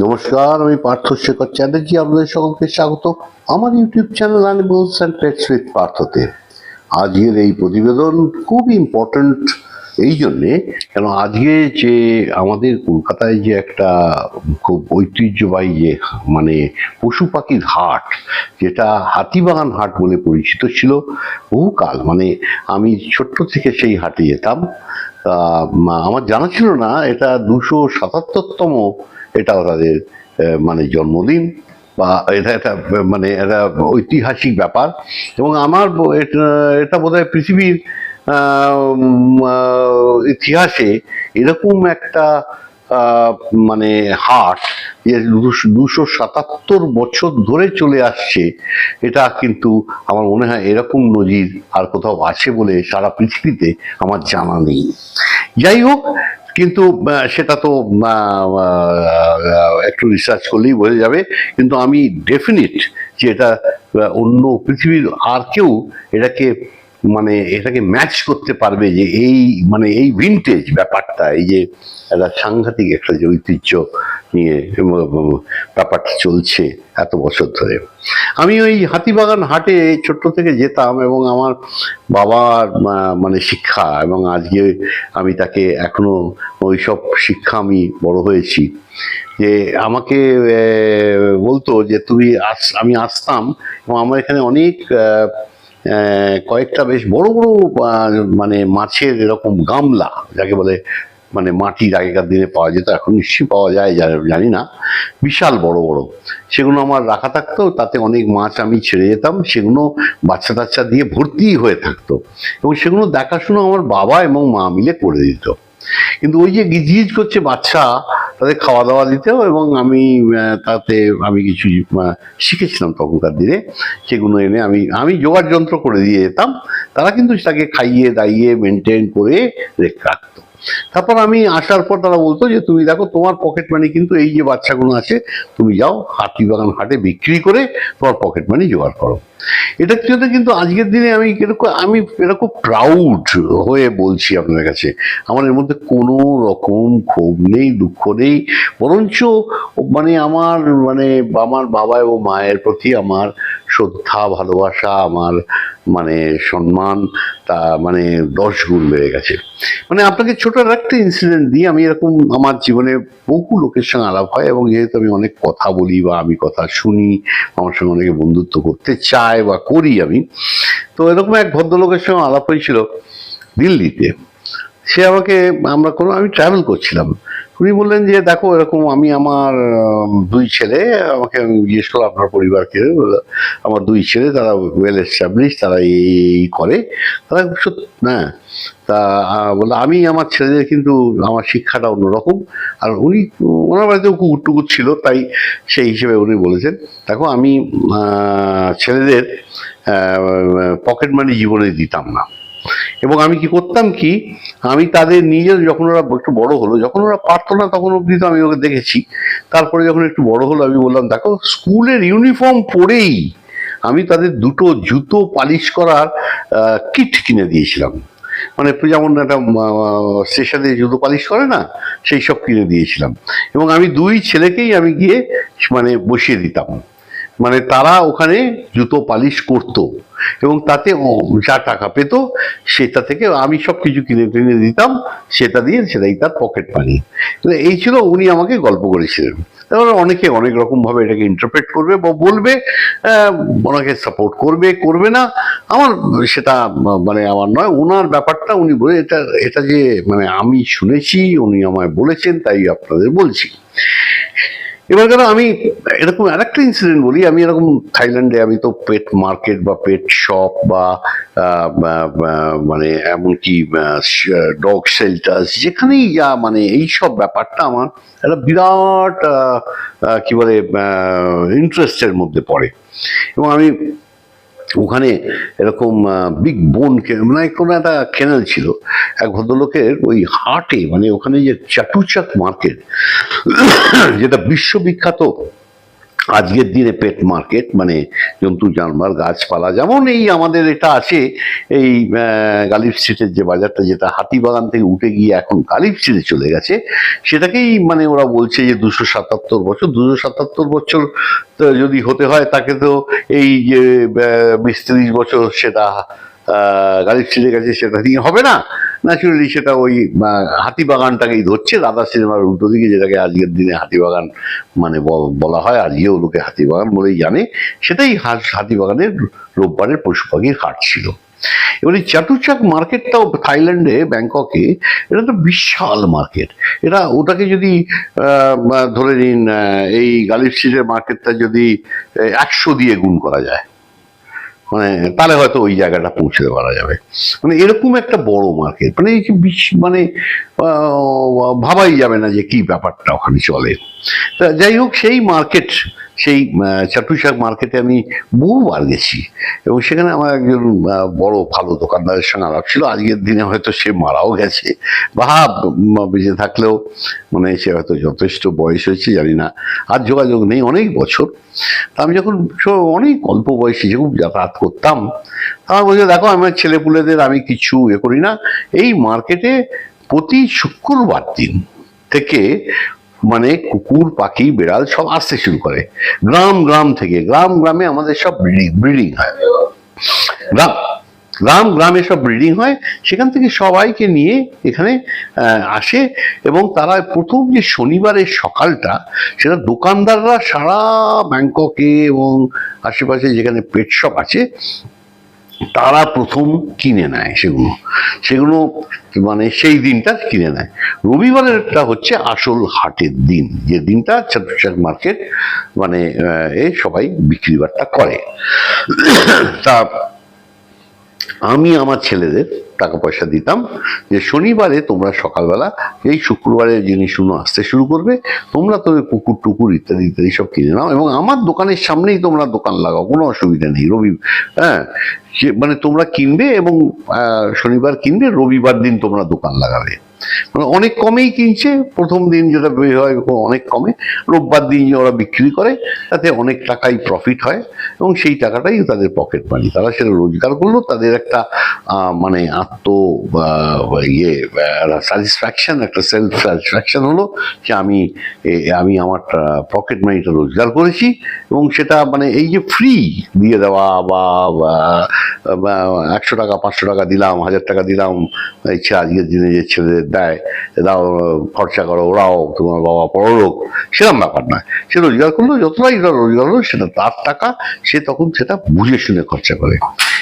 নমস্কার, আমি পার্থ শেখর চ্যাটার্জি, আপনাদের সকলকে স্বাগত। আমার YouTube channel animals and pets with পার্থতে। আজকের এই প্রতিবেদন খুব ইম্পর্ট্যান্ট এই জন্যে, কেন আজকে যে আমাদের কলকাতায় যে একটা খুব ঐতিহ্যবাহী যে মানে পশু পাখির হাট, যেটা হাতিবাগান হাট বলে পরিচিত ছিল, বহুকাল মানে আমি ছোট্ট থেকে সেই হাটে যেতাম। আমার জানা ছিল না, এটা দুশো সাতাত্তরতম এটা তাদের মানে জন্মদিন বা এটা একটা মানে এটা ঐতিহাসিক ব্যাপার। এবং আমার এটা বোধহয় পৃথিবীর ইতিহাসে এরকম একটা মানে হাট যে দুশো সাতাত্তর বছর ধরে চলে আসছে, এটা কিন্তু আমার মনে হয় এরকম নজির আর কোথাও আছে বলে সারা পৃথিবীতে আমার জানা নেই। যাই হোক কিন্তু সেটা তো একটু রিসার্চ করলেই বোঝা যাবে। কিন্তু আমি ডেফিনিট যে এটা অন্য পৃথিবীর আর কেউ এটাকে মানে এটাকে ম্যাচ করতে পারবে যে এই মানে এই ভিনটেজ ব্যাপারটা, এই যে একটা সাংঘাতিক একটা যে ঐতিহ্য নিয়ে ব্যাপারটা চলছে এত বছর ধরে। আমি ওই হাতিবাগান হাটে ছোট্ট থেকে যেতাম এবং আমার বাবার মানে শিক্ষা এবং আজকে আমি তাকে এখনও ওইসব শিক্ষা আমি বড় হয়েছি। যে আমাকে বলতো যে তুমি আস, আমি আসতাম এবং আমার এখানে অনেক কয়েকটা বেশ বড় বড় মানে মাছের এরকম গামলা, যাকে বলে মানে মাটির আগেকার দিনে পাওয়া যেত, এখন নিশ্চয়ই পাওয়া যায় জানি না। বিশাল বড় বড়। সেগুলো আমার রাখা থাকতো, তাতে অনেক মাছ আমি ছেড়ে যেতাম, সেগুলো বাচ্চা টাচ্চা দিয়ে ভর্তি হয়ে থাকতো। এবং সেগুলো দেখাশুনো আমার বাবা এবং মা মিলে করে দিত। কিন্তু ওই যে গিজ গিজ করছে বাচ্চা, তাদের খাওয়া দাওয়া দিতেও এবং আমি তাতে আমি কিছু শিখেছিলাম তখনকার দিনে সেগুলো এনে আমি আমি জোগাড় যন্ত্র করে দিয়ে যেতাম। তারা কিন্তু তাকে খাইয়ে, দাইয়ে মেনটেন করে রেখে রাখতো। তারপর আমি আসার পর তারা বলতো যে, তুমি দেখো, তোমার পকেট মানি কিন্তু এই যে বাচ্চাগুলো আছে, তুমি যাও হাতিবাগান হাটে বিক্রি করে তোমার পকেট মানি জোগাড় করো। এটা জন্য কিন্তু আজকের দিনে আমি এরকম আমি এরকম প্রাউড হয়ে বলছি আপনাদের কাছে। আমার এর মধ্যে কোনো রকম ক্ষোভ নেই, দুঃখ নেই, বরঞ্চ মানে আমার মানে আমার বাবা এবং মায়ের প্রতি আমার শ্রদ্ধা, ভালোবাসা, আমার মানে সম্মান, তা মানে দশ গুণ বেড়ে গেছে। মানে আপনাকে ছোট একটা ইনসিডেন্ট দিই আমি এরকম আমার জীবনে বহু লোকের সঙ্গে আলাপ হয় এবং যেহেতু আমি অনেক কথা বলি বা আমি কথা শুনি, আমার সঙ্গে অনেকে বন্ধুত্ব করতে চায় বা করি আমি, তো এরকম এক ভদ্রলোকের সঙ্গে আলাপ হয়েছিল দিল্লিতে। সে আমাকে, আমরা কোনো, আমি ট্রাভেল করছিলাম। উনি বললেন যে, দেখো, এরকম আমি আমার দুই ছেলে, আমাকে আমি জিজ্ঞেস করলাম, আপনার পরিবারকে? আমার দুই ছেলে, তারা ওয়েল এস্টাবলিশ তারা এই করে। তারা না তা বলল, আমি আমার ছেলেদের কিন্তু, আমার শিক্ষাটা অন্যরকম। আর উনি, ওনার বাড়িতেও কুকুর টুকুর ছিল, তাই সেই হিসেবে উনি বলেছেন, দেখো, আমি ছেলেদের পকেট মানি জীবনে দিতাম না। এবং আমি কি করতাম কি, আমি তাদের নিজের যখন ওরা একটু বড় হলো, যখন ওরা পারতো না তখন অবধি তো আমি ওকে দেখেছি। তারপরে যখন একটু বড় হলো, আমি বললাম, দেখো, স্কুলের ইউনিফর্ম পরেই আমি তাদের দুটো জুতো পালিশ করার কিট কিনে দিয়েছিলাম। মানে যেমন একটা স্টেশনে জুতো পালিশ করে না, সেই সব কিনে দিয়েছিলাম। এবং আমি দুই ছেলেকেই আমি গিয়ে মানে বসিয়ে দিতাম। মানে তারা ওখানে জুতো পালিশ করতো এবং তাতে যা টাকা পেত সেটা থেকে আমি সব কিছু কিনে টিনে দিতাম, সেটা দিয়ে সেটাই তার পকেট মানি এই ছিল উনি আমাকে গল্প করেছিলেন। তারপরে অনেকে অনেক রকম ভাবে এটাকে ইন্টারপ্রেট করবে বা বলবে ওনাকে সাপোর্ট করবে করবে না, আমার সেটা মানে আমার নয়, ওনার ব্যাপারটা উনি বলে, এটা এটা যে মানে আমি শুনেছি, উনি আমায় বলেছেন, তাই আপনাদের বলছি। এবার কেন আমি, এরকম আর একটা ইনসিডেন্ট বলি, আমি এরকম থাইল্যান্ডে আমি তো পেট মার্কেট বা পেট শপ বা মানে এমনকি ডগ শেল্টার যেখানেই যা মানে এই সব ব্যাপারটা আমার একটা বিরাট কি বলে ইন্টারেস্টের মধ্যে পড়ে। এবং আমি ওখানে এরকম বিগ বোন মানে কোনো একটা কেনাল ছিল। এক ভদ্রলোকের ওই হাটে মানে ওখানে যে চাটুচাক মার্কেট যেটা বিশ্ববিখ্যাত আজকের দিনে পেট মার্কেট মানে জন্তু, জানোয়ার, গাছপালা যেমন এই আমাদের এটা আছে, এই গালিব স্ট্রিটের যে বাজারটা যেটা হাতিবাগান থেকে উঠে গিয়ে এখন গালিব স্ট্রিটে চলে গেছে, সেটাকেই মানে ওরা বলছে যে দুশো সাতাত্তর বছর, দুশো সাতাত্তর বছর যদি হতে হয় তাকে তো এই যে বিশ বছর সেটা গালিব স্ট্রিটে গেছে সেটা নিয়ে হবে না। ন্যাচুরালি সেটা ওই হাতিবাগানটাকেই ধরছে। রাধা সিনেমার উল্টো দিকে যেটাকে আজকের দিনে হাতিবাগান মানে বল- হয়, আজকেও লোকে হাতিবাগান বলেই জানে। সেটাই হাতিবাগানের রোববারের পশু পাখির হাট ছিল। এবার এই চাটুচাক মার্কেটটাও থাইল্যান্ডে, ব্যাংককে, এটা তো বিশাল মার্কেট এটা ওটাকে যদি ধরে নিন এই গালিব স্ট্রিটের মার্কেটটা যদি একশো দিয়ে গুণ করা যায়। মানে তাহলে হয়তো ওই জায়গাটা পৌঁছে পারা যাবে। মানে এরকম একটা বড় মার্কেট মানে এই যে মানে ভাবাই যাবে না যে কি ব্যাপারটা ওখানে চলে। তা যাই হোক, সেই মার্কেট সেই চাটুশাক মার্কেটে আমি বহুবার গেছি। এবং সেখানে আমার একজন বড় ভালো দোকানদারের সঙ্গে আলাপ ছিল। আজকের দিনে হয়তো সে মারাও গেছে। বা বেঁচে থাকলেও মানে সে হয়তো যথেষ্ট বয়স হয়েছে, জানি না। আর যোগাযোগ নেই অনেক বছর। আমি যখন অনেক অল্প বয়সে যখন যাতায়াত করতাম, আমার বলছে, দেখো আমার ছেলেপুলেদের আমি কিছু এ করি না। এই মার্কেটে প্রতি শুক্রবার দিন থেকে মানে কুকুর, পাখি, বিড়াল সব আসতে শুরু করে। গ্রাম গ্রাম থেকে, গ্রাম, গ্রামে আমাদের সব ব্রিডিং হয়। গ্রাম গ্রাম, গ্রামে সব ব্রিডিং হয়। সেখান থেকে সবাইকে নিয়ে এখানে আসে এবং তারা প্রথম যে শনিবারের সকালটা, সেটা দোকানদাররা সারা ব্যাংককে এবং আশেপাশে যেখানে পেট শপ আছে তারা প্রথম কিনে নেয় সেগুলো। সেগুলো মানে সেই দিনটা কিনে নেয়। রবিবারেরটা হচ্ছে আসল হাটের দিন। যে দিনটা চাটুচাক মার্কেট মানে এ সবাই বিক্রি বাট্টা করে। তা আমি আমার ছেলেদের টাকা পয়সা দিতাম যে শনিবারে তোমরা সকালবেলা এই শুক্রবারে জিনিসগুলো আসতে শুরু করবে, তোমরা তো ওই কুকুর টুকুর ইত্যাদি ইত্যাদি সব কিনে নাও এবং আমার দোকানের সামনেই তোমরা দোকান লাগাও, কোনো অসুবিধা নেই। রবি হ্যাঁ মানে তোমরা কিনবে এবং শনিবার কিনবে রবিবার দিন তোমরা দোকান লাগাবে। মানে অনেক কমেই কিনছে। প্রথম দিন যেটা বের হয়, অনেক কমে। রোববার দিন ওরা বিক্রি করে, তাতে অনেক টাকাই প্রফিট হয় এবং সেই টাকাটাই তাদের পকেট মানি তারা সেটা রোজগার করল, তাদের একটা মানে আত্ম ইয়ে স্যাটিসফ্যাকশন একটা সেলফ স্যাটিসফ্যাকশন হলো যে আমি আমি আমার পকেট মানিটা রোজগার করেছি এবং সেটা মানে এই যে ফ্রি দিয়ে দেওয়া বা, একশো টাকা, পাঁচশো টাকা দিলাম, হাজার টাকা দিলাম, ইচ্ছে আজকের দিনে যে ছেলেদের দেয় দাও, খরচা করো ওরাও তোমার বাবা পরলোক সেরকম ব্যাপার নয়। সে রোজগার করল যতটাই রোজগার হলো, সেটা তার টাকা, সে তখন সেটা বুঝে শুনে খরচা করে।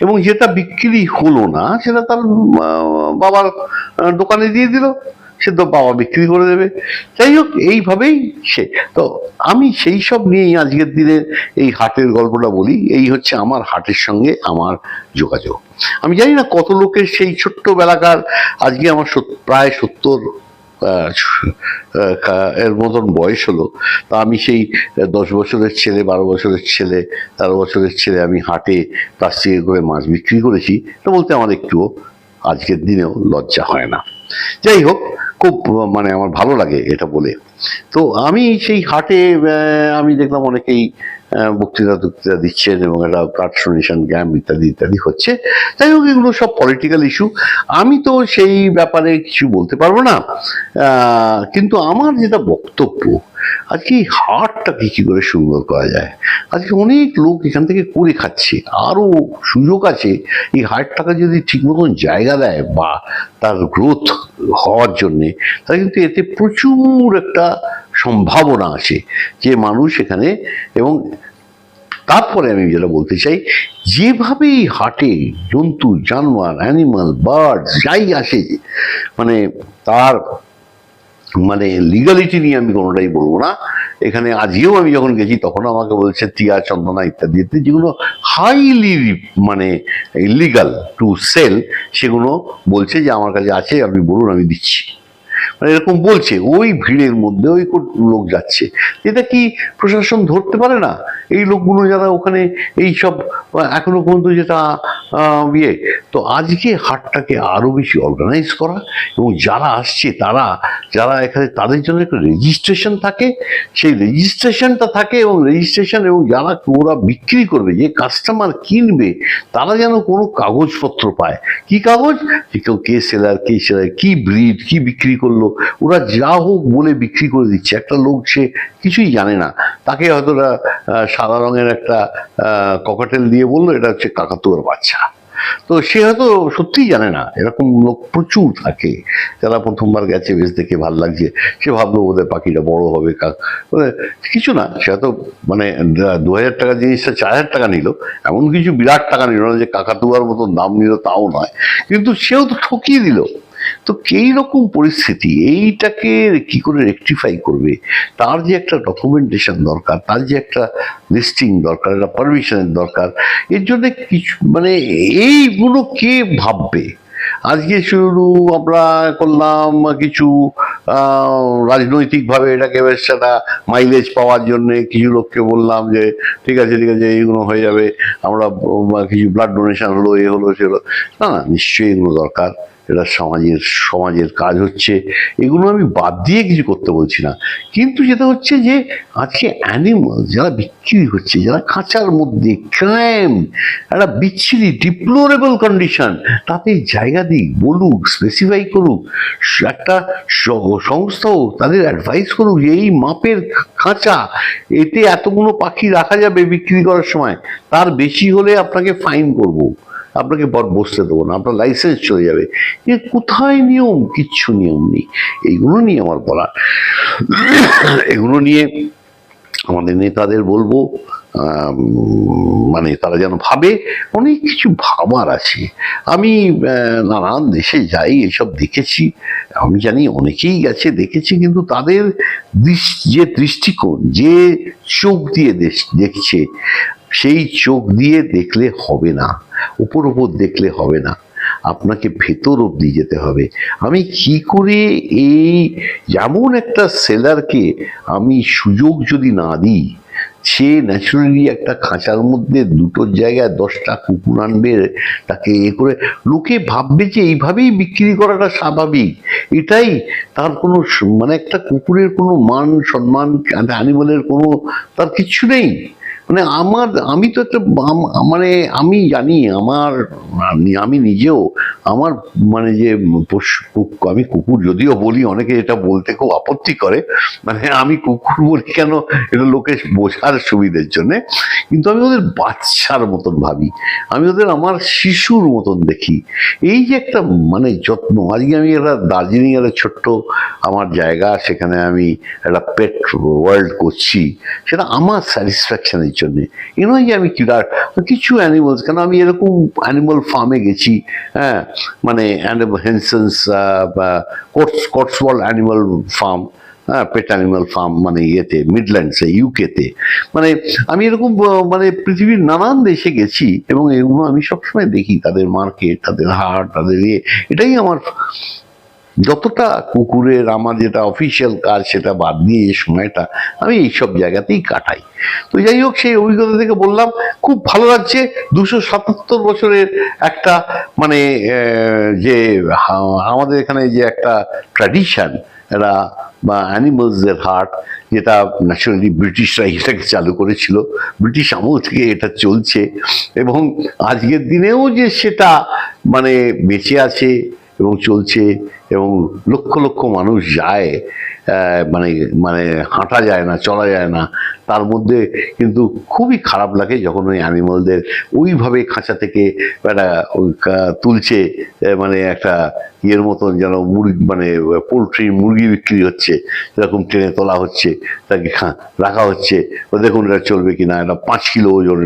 এবং যেটা বিক্রি হলো না, সেটা তার বাবার দোকানে দিয়ে দিল। সে তো বাবা বিক্রি করে দেবে। যাই হোক, এইভাবেই সে। তো আমি সেই সব নিয়েই আজকের দিনে এই হাটের গল্পটা বলি। এই হচ্ছে আমার হাটের সঙ্গে আমার যোগাযোগ। আমি জানি না কত লোকের সেই ছোট্ট বেলাকার, আজকে আমার প্রায় সত্তর এর মতন বয়স হলো। তা আমি সেই দশ বছরের ছেলে, বারো বছরের ছেলে, তেরো বছরের ছেলে আমি হাটে প্লাস্টিকে করে মাছ বিক্রি করেছি। এটা বলতে আমার একটুও আজকের দিনেও লজ্জা হয় না। যাই হোক, খুব মানে আমার ভালো লাগে এটা বলে। তো আমি সেই হাটে আমি দেখলাম অনেকেই বক্তৃতা টক্তৃতা দিচ্ছেন এবং একটা প্রার্থনেশন গ্যাম ইত্যাদি ইত্যাদি হচ্ছে। যাই হোক, এগুলো সব পলিটিক্যাল ইস্যু আমি তো সেই ব্যাপারে কিছু বলতে পারব না। কিন্তু আমার যেটা বক্তব্য আজকে এই হাটটাকে কি করে সুন্দর করা যায়? আজকে অনেক লোক এখান থেকে করে খাচ্ছে। আরও সুযোগ আছে, এই হাটটাকে যদি ঠিক মতন জায়গা দেয় বা তার গ্রোথ হওয়ার জন্যে, তাহলে কিন্তু এতে প্রচুর একটা সম্ভাবনা আছে যে মানুষ এখানে এবং তারপরে আমি যেটা বলতে চাই, যেভাবে এই হাটে জন্তু, জানোয়ার অ্যানিমাল বার্ড যাই আসে মানে তার মানে লিগালিটি নিয়ে আমি কোনোটাই বলব না। এখানে আজকেও আমি যখন গেছি, তখন আমাকে বলছে, টিয়া চন্দনা ইত্যাদি যেগুলো হাইলি মানে ইলিগাল টু সেল সেগুলো বলছে যে, আমার কাছে আছে, আপনি বলুন, আমি দিচ্ছি। মানে এরকম বলছে, ওই ভিড়ের মধ্যে ওই লোক যাচ্ছে। এটা কি প্রশাসন ধরতে পারে না? এই লোকগুলো যারা ওখানে এই সব, এখনও পর্যন্ত যেটা ইয়ে তো আজকে হাটটাকে আরও বেশি অর্গানাইজ করা এবং যারা আসছে তারা, যারা এখানে তাদের জন্য একটা রেজিস্ট্রেশন থাকে, সেই রেজিস্ট্রেশনটা থাকে এবং রেজিস্ট্রেশন এবং যারা ওরা বিক্রি করবে, যে কাস্টমার কিনবে, তারা যেন কোনো কাগজপত্র পায়। কি কাগজ? কেউ কে সেলার কে সেলার কি ব্রিড কি বিক্রি করল ওরা যা হোক বলে বিক্রি করে দিচ্ছে। একটা লোক সে কিছুই জানে না। তাকে হয়তো সাদা রঙের একটা ককাটেল দিয়ে বলল, এটা হচ্ছে কাকাতুয়ার বাচ্চা। তো সে হয়তো সত্যিই জানে না। এরকম লোক প্রচুর থাকে। যারা প্রথমবার গেছে, বেশ দেখে ভালো লাগছে। সে ভাবলো, বোধহয় পাখিটা বড় হবে কিছু না। সে হয়তো মানে দু হাজার টাকা জিনিসটা চার হাজার টাকা নিল। এমন কিছু বিরাট টাকা নিল না যে কাকাতুয়ার মতন দাম নিল তাও নয়। কিন্তু সেও তো ঠকিয়ে দিল। তো এই রকম পরিস্থিতি? এইটাকে কি করে রেকটিফাই করবে? তার যে একটা ডকুমেন্টেশন দরকার, তার যে একটা লিস্টিং দরকার, একটা পারমিশনের দরকার, এর জন্য কিছু মানে এইগুলো কে ভাববে? আজকে শুরু আমরা করলাম কিছু রাজনৈতিকভাবে এটাকে বেশ একটা মাইলেজ পাওয়ার জন্য কিছু লোককে বললাম যে, ঠিক আছে ঠিক আছে, এইগুলো হয়ে যাবে, আমরা কিছু ব্লাড ডোনেশন হলো, এ হলো, সে হলো। না না, নিশ্চয়ই এগুলো দরকার। এটা সমাজের সমাজের কাজ হচ্ছে। এগুলো আমি বাদ দিয়ে কিছু করতে বলছি না। কিন্তু যেটা হচ্ছে যে, আজকে অ্যানিমাল যারা বিক্রি হচ্ছে, যারা খাঁচার মধ্যে ক্রাইম একটা বিচ্ছিরি ডিপ্লোরেবল কন্ডিশন তাতে জায়গা দিক বলুক স্পেসিফাই করুক, একটা সংস্থাও তাদের অ্যাডভাইস করুক যে এই মাপের খাঁচা এতে এতগুলো পাখি রাখা যাবে বিক্রি করার সময়, তার বেশি হলে আপনাকে ফাইন করব। আপনাকে বট বসতে দেবো না, আপনার লাইসেন্স চলে যাবে। এ কোথায় নিয়ম? কিচ্ছু নিয়ম নেই। এইগুলো নিয়ে আমার বলা এগুলো নিয়ে আমাদের নেতাদের বলব মানে তারা যেন ভাবে, অনেক কিছু ভাবার আছে। আমি নানান দেশে যাই, এসব দেখেছি। আমি জানি অনেকেই গেছে, দেখেছি, কিন্তু তাদের যে দৃষ্টিকোণ, যে চোখ দিয়ে দেখছে সেই চোখ দিয়ে দেখলে হবে না, উপর উপর দেখলে হবে না। আপনাকে ভেতর অব্দি যেতে হবে। আমি কি করে এই যেমন একটা সেলারকে আমি সুযোগ যদি না দিই, সে ন্যাচুরালি একটা খাঁচার মধ্যে দুটোর জায়গায় দশটা কুকুর আনবে, তাকে এ করে লোকে ভাববে যে এইভাবেই বিক্রি করাটা স্বাভাবিক। এটাই তার কোনো মানে একটা কুকুরের কোনো মান, সম্মান অ্যানিমালের কোনো, তার কিচ্ছু নেই। মানে আমার, আমি তো একটা মানে আমি জানি আমার, আমি- নিজেও, আমার মানে যে আমি কুকুর যদিও বলি, অনেকে এটা বলতে খুব আপত্তি করে মানে আমি কুকুর বলি কেন, এটা লোকে বোঝার সুবিধের জন্যে, কিন্তু আমি ওদের বাচ্চার মতন ভাবি, আমি ওদের আমার শিশুর মতন দেখি। এই যে একটা মানে যত্ন, আজকে আমি একটা দার্জিলিং এর ছোট্ট আমার জায়গা, সেখানে আমি একটা পেট ওয়ার্ল্ড করছি, সেটা আমার স্যাটিসফ্যাকশনের জন্য। এ যে আমি কিরার, কিছু অ্যানিমালস কেন আমি এরকম অ্যানিমাল ফার্মে গেছি হ্যাঁ মানে হেনসেন্স বা কোটস কোটসওয়াল অ্যানিমাল ফার্ম হ্যাঁ পেট অ্যানিমাল ফার্ম মানে ইয়েতে মিডল্যান্ডসে ইউকেতে মানে আমি এরকম মানে পৃথিবীর নানান দেশে গেছি এবং এগুলো আমি সবসময় দেখি, তাদের মার্কেট তাদের হাট, তাদের ইয়ে এটাই আমার যতটা কুকুরের আমার যেটা অফিসিয়াল কাজ, সেটা বাদ দিয়ে সময়টা আমি এইসব জায়গাতেই কাটাই। তো যাই হোক, সেই অভিজ্ঞতা থেকে বললাম, খুব ভালো লাগছে। দুশো সাতাত্তর বছরের একটা মানে যে আমাদের এখানে যে একটা ট্র্যাডিশন একটা, বা অ্যানিমালসদের হাট, যেটা ন্যাচুরালি ব্রিটিশরা এটাকে চালু করেছিল। ব্রিটিশ আমল থেকে এটা চলছে। এবং আজকের দিনেও যে সেটা মানে বেঁচে আছে এবং চলছে এবং লক্ষ লক্ষ মানুষ যায় মানে মানে হাঁটা যায় না, চলা যায় না। তার মধ্যে কিন্তু খুবই খারাপ লাগে যখন ওই অ্যানিমালদের ওইভাবে খাঁচা থেকে একটা তুলছে মানে একটা ইয়ের মতন যেন মুরগি মানে পোলট্রি মুরগি বিক্রি হচ্ছে এরকম টেনে তোলা হচ্ছে, তাকে রাখা হচ্ছে। দেখুন এটা চলবে কিনা, এটা পাঁচ কিলো ওজন